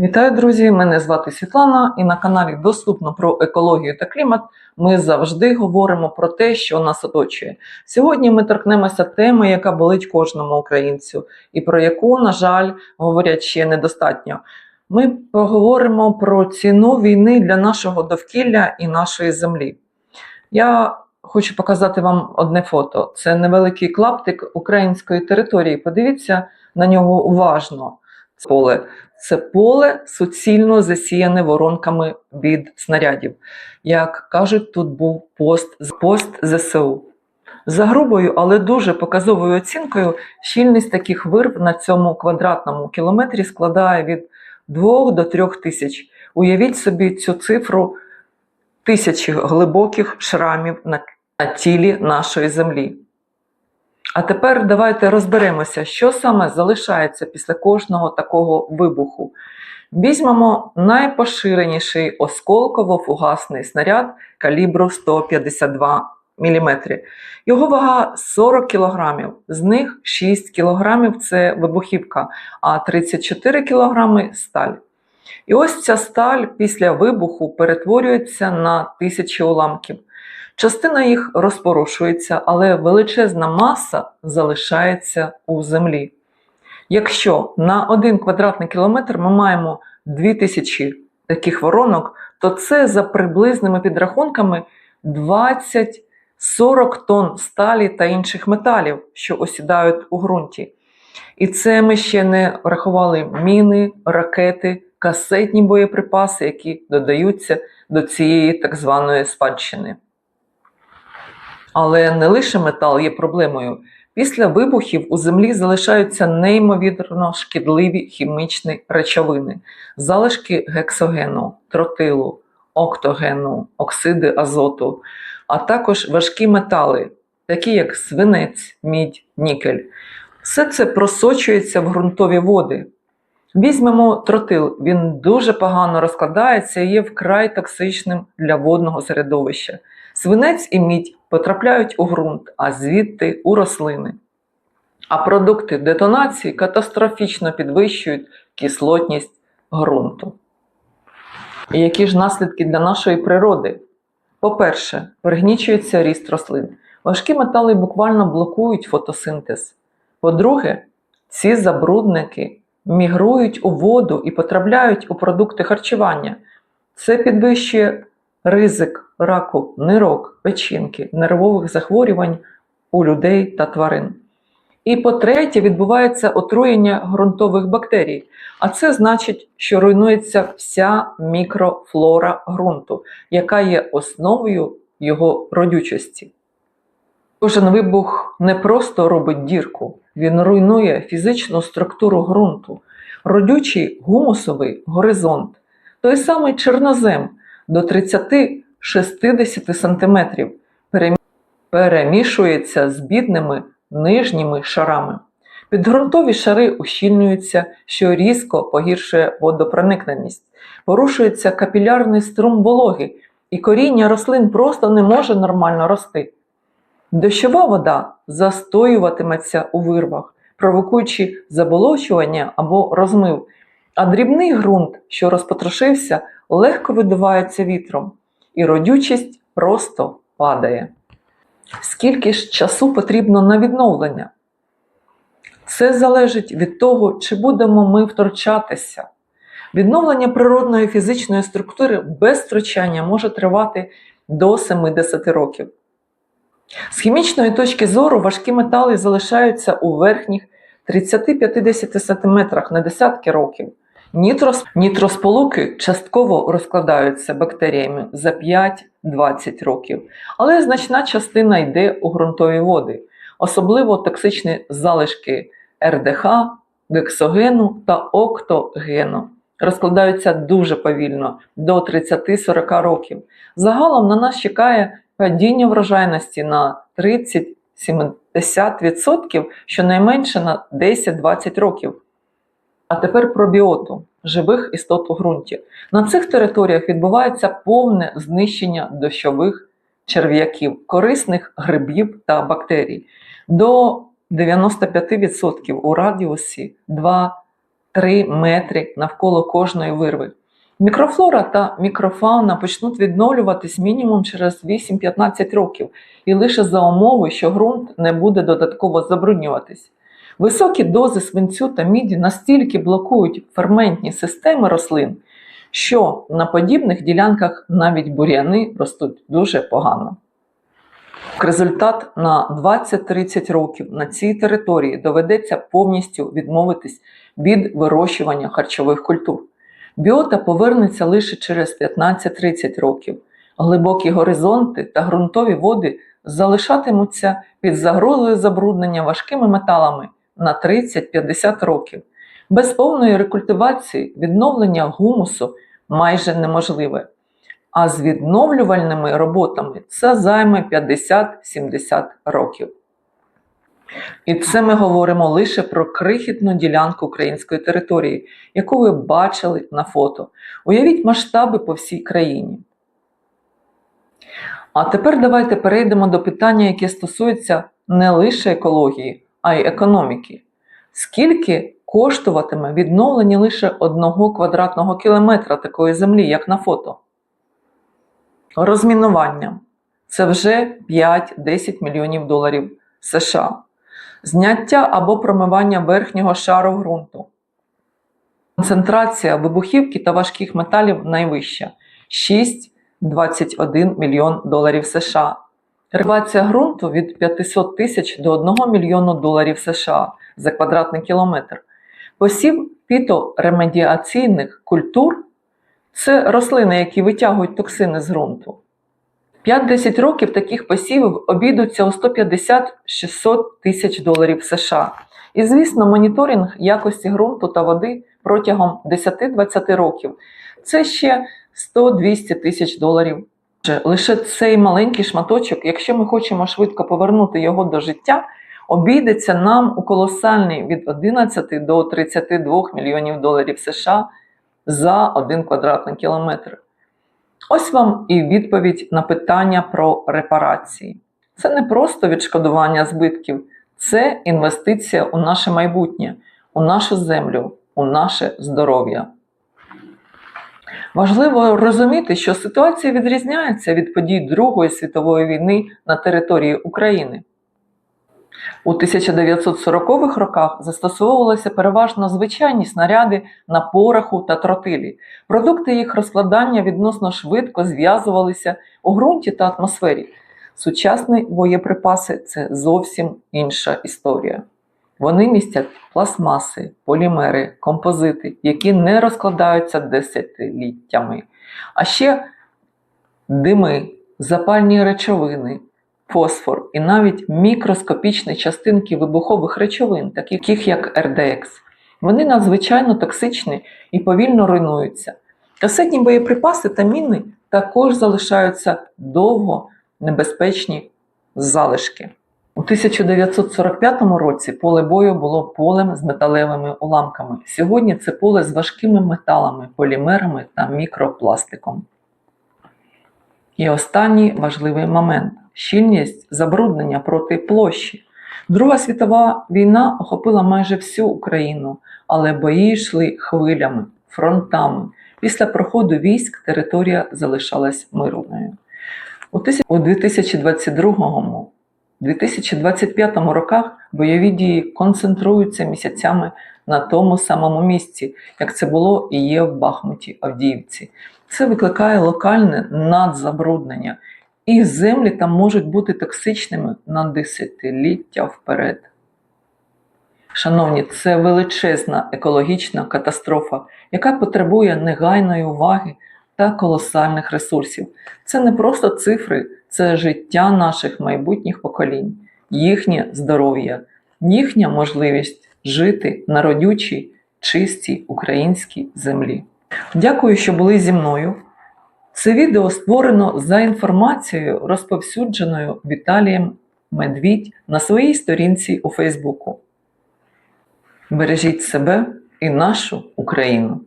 Вітаю, друзі! Мене звати Світлана, і на каналі Доступно про екологію та клімат ми завжди говоримо про те, що нас оточує. Сьогодні ми торкнемося теми, яка болить кожному українцю, і про яку, на жаль, говорять ще недостатньо. Ми поговоримо про ціну війни для нашого довкілля і нашої землі. Я хочу показати вам одне фото. Це невеликий клаптик української території. Подивіться на нього уважно. Поле. Це поле суцільно засіяне воронками від снарядів. Як кажуть, тут був пост, пост ЗСУ. За грубою, але дуже показовою оцінкою, щільність таких вирв на цьому квадратному кілометрі складає від 2 до 3 тисяч. Уявіть собі цю цифру тисячі глибоких шрамів на тілі нашої землі. А тепер давайте розберемося, що саме залишається після кожного такого вибуху. Візьмемо найпоширеніший осколково-фугасний снаряд калібру 152 мм. Його вага 40 кг, з них 6 кг це вибухівка, а 34 кг сталь. І ось ця сталь після вибуху перетворюється на тисячі уламків. Частина їх розпорушується, але величезна маса залишається у землі. Якщо на один квадратний кілометр ми маємо 2000 таких воронок, то це за приблизними підрахунками 20-40 тонн сталі та інших металів, що осідають у ґрунті. І це ми ще не рахували міни, ракети, касетні боєприпаси, які додаються до цієї так званої спадщини. Але не лише метал є проблемою. Після вибухів у землі залишаються неймовірно шкідливі хімічні речовини, залишки гексогену, тротилу, октогену, оксиди азоту, а також важкі метали, такі як свинець, мідь, нікель. Все це просочується в ґрунтові води. Візьмемо тротил, він дуже погано розкладається і є вкрай токсичним для водного середовища. Свинець і мідь потрапляють у ґрунт, а звідти у рослини. А продукти детонації катастрофічно підвищують кислотність ґрунту. І які ж наслідки для нашої природи? По-перше, пригнічується ріст рослин. Важкі метали буквально блокують фотосинтез. По-друге, ці забрудники мігрують у воду і потрапляють у продукти харчування. Це підвищує ризик раку нирок, печінки, нервових захворювань у людей та тварин. І по-третє, відбувається отруєння ґрунтових бактерій. А це значить, що руйнується вся мікрофлора ґрунту, яка є основою його родючості. Кожен вибух не просто робить дірку, він руйнує фізичну структуру ґрунту, родючий гумусовий горизонт, той самий чорнозем до 30-60 см перемішується з бідними нижніми шарами. Підґрунтові шари ущільнюються, що різко погіршує водопроникненість, порушується капілярний струм вологи, і коріння рослин просто не може нормально рости. Дощова вода застоюватиметься у вирвах, провокуючи заболочування або розмив, а дрібний ґрунт, що розпотрошився, легко видувається вітром, і родючість просто падає. Скільки ж часу потрібно на відновлення? Це залежить від того, чи будемо ми втручатися. Відновлення природної фізичної структури без втручання може тривати до 70 років. З хімічної точки зору важкі метали залишаються у верхніх 30-50 см на десятки років. Нітрос... Нітросполуки частково розкладаються бактеріями за 5-20 років, але значна частина йде у ґрунтові води, особливо токсичні залишки РДХ, гексогену та октогену. Розкладаються дуже повільно до 30-40 років. Загалом на нас чекає падіння врожайності на 30-70%, щонайменше на 10-20 років. А тепер про біоту живих істот у ґрунті. На цих територіях відбувається повне знищення дощових черв'яків, корисних грибів та бактерій. До 95% у радіусі 2-3 метри навколо кожної вирви. Мікрофлора та мікрофауна почнуть відновлюватись мінімум через 8-15 років і лише за умови, що ґрунт не буде додатково забруднюватись. Високі дози свинцю та міді настільки блокують ферментні системи рослин, що на подібних ділянках навіть бур'яни ростуть дуже погано. Результат на 20-30 років на цій території доведеться повністю відмовитись від вирощування харчових культур. Біота повернеться лише через 15-30 років. Глибокі горизонти та ґрунтові води залишатимуться під загрозою забруднення важкими металами на 30-50 років. Без повної рекультивації відновлення гумусу майже неможливе. А з відновлювальними роботами це займе 50-70 років. І це ми говоримо лише про крихітну ділянку української території, яку ви бачили на фото. Уявіть масштаби по всій країні. А тепер давайте перейдемо до питання, яке стосується не лише екології, а й економіки. Скільки коштуватиме відновлення лише одного квадратного кілометра такої землі, як на фото? Розмінування це вже 5-10 мільйонів доларів США. Зняття або промивання верхнього шару ґрунту. Концентрація вибухівки та важких металів найвища 6-21 мільйон доларів США. Ревація ґрунту від 500 тисяч до 1 мільйону доларів США за квадратний кілометр. Посів фіторемедіаційних культур це рослини, які витягують токсини з ґрунту. 5-10 років таких посівів обійдуться у 150-600 тисяч доларів США. І, звісно, моніторинг якості ґрунту та води протягом 10-20 років це ще 100-200 тисяч доларів. Лише цей маленький шматочок, якщо ми хочемо швидко повернути його до життя, обійдеться нам у колосальний від 11 до 32 мільйонів доларів США за один квадратний кілометр. Ось вам і відповідь на питання про репарації. Це не просто відшкодування збитків, це інвестиція у наше майбутнє, у нашу землю, у наше здоров'я. Важливо розуміти, що ситуація відрізняється від подій Другої світової війни на території України. У 1940-х роках застосовувалися переважно звичайні снаряди на пороху та тротилі. Продукти їх розкладання відносно швидко зв'язувалися у ґрунті та атмосфері. Сучасні боєприпаси це зовсім інша історія. Вони містять пластмаси, полімери, композити, які не розкладаються десятиліттями, а ще дими, запальні речовини, фосфор і навіть мікроскопічні частинки вибухових речовин, таких як RDX. Вони надзвичайно токсичні і повільно руйнуються. Касетні боєприпаси та міни також залишаються довго небезпечні залишки. У 1945 році поле бою було полем з металевими уламками. Сьогодні це поле з важкими металами, полімерами та мікропластиком. І останній важливий момент щільність забруднення проти площі. Друга світова війна охопила майже всю Україну, але бої йшли хвилями, фронтами. Після проходу військ територія залишалась мирною. У 2022 2025 роках бойові дії концентруються місяцями на тому самому місці, як це було і є в Бахмуті Авдіївці. Це викликає локальне надзабруднення, і землі там можуть бути токсичними на десятиліття вперед. Шановні, це величезна екологічна катастрофа, яка потребує негайної уваги та колосальних ресурсів. Це не просто цифри, це життя наших майбутніх поколінь, їхнє здоров'я, їхня можливість жити на родючій, чистій українській землі. Дякую, що були зі мною. Це відео створено за інформацією, розповсюдженою Віталієм Медвідь на своїй сторінці у Фейсбуку. Бережіть себе і нашу Україну!